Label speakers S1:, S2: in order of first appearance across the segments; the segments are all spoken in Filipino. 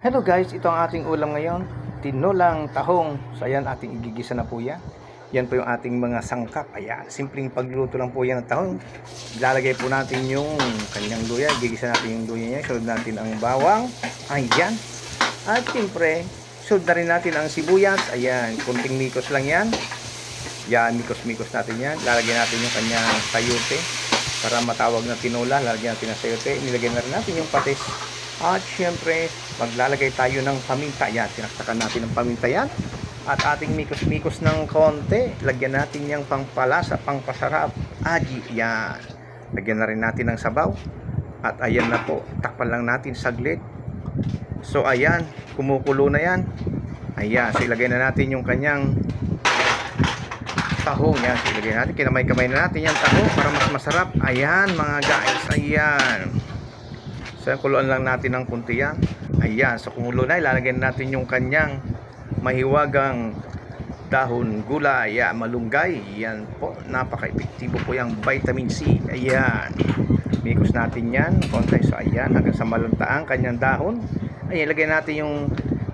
S1: Hello guys, ito ang ating ulam ngayon. Tinolang tahong. So ayan, ating igigisa na po yan. Yan po yung ating mga sangkap. Ayan, simpleng pagluluto lang po yan ng tahong. Ilalagay po natin yung kanyang luya. Igigisa natin yung luya niya. Sunod natin ang bawang. Ayan. At siyempre, sunod na rin natin ang sibuyas. Ayan, kunting mikos lang yan. Yan, mikos-mikos natin yan. Lalagyan natin yung kanyang sayote para matawag na tinola. Lalagyan natin ng sayote. Nilagay na rin natin yung patis. At syempre, maglalagay tayo ng paminta. Yan, tinaktakan natin ng paminta yan. At ating mikos-mikos ng konti. Lagyan natin yung pangpalasa, pangpasarap. Aji, yan. Lagyan na rin natin ng sabaw. At ayan na po, takpan lang natin saglit. So ayan, kumukulo na yan. Ayan, so ilagay na natin yung kanyang tahong yan. So, ilagay natin, kinamay-kamay na natin yung tahong para mas masarap. Ayan mga guys, ayan. So, kuluan lang natin ng kunti yan. Ayan, so kumulo na, ilalagay na natin yung kanyang mahiwagang dahon gulay, yeah, malunggay. Yan po, napaka-epektibo po yung vitamin C. Ayan. Mikos natin yan, konti. So, ayan, hanggang sa maluntaang kanyang dahon. Ayan, ilagay natin yung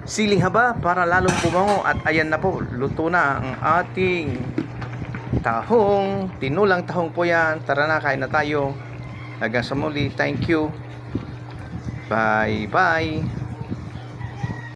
S1: siling haba para lalong bumango. At ayan na po, luto na ang ating tahong. Tinulang tahong po yan. Tara na, kain na tayo. Hanggang sa muli. Thank you. Bye-bye.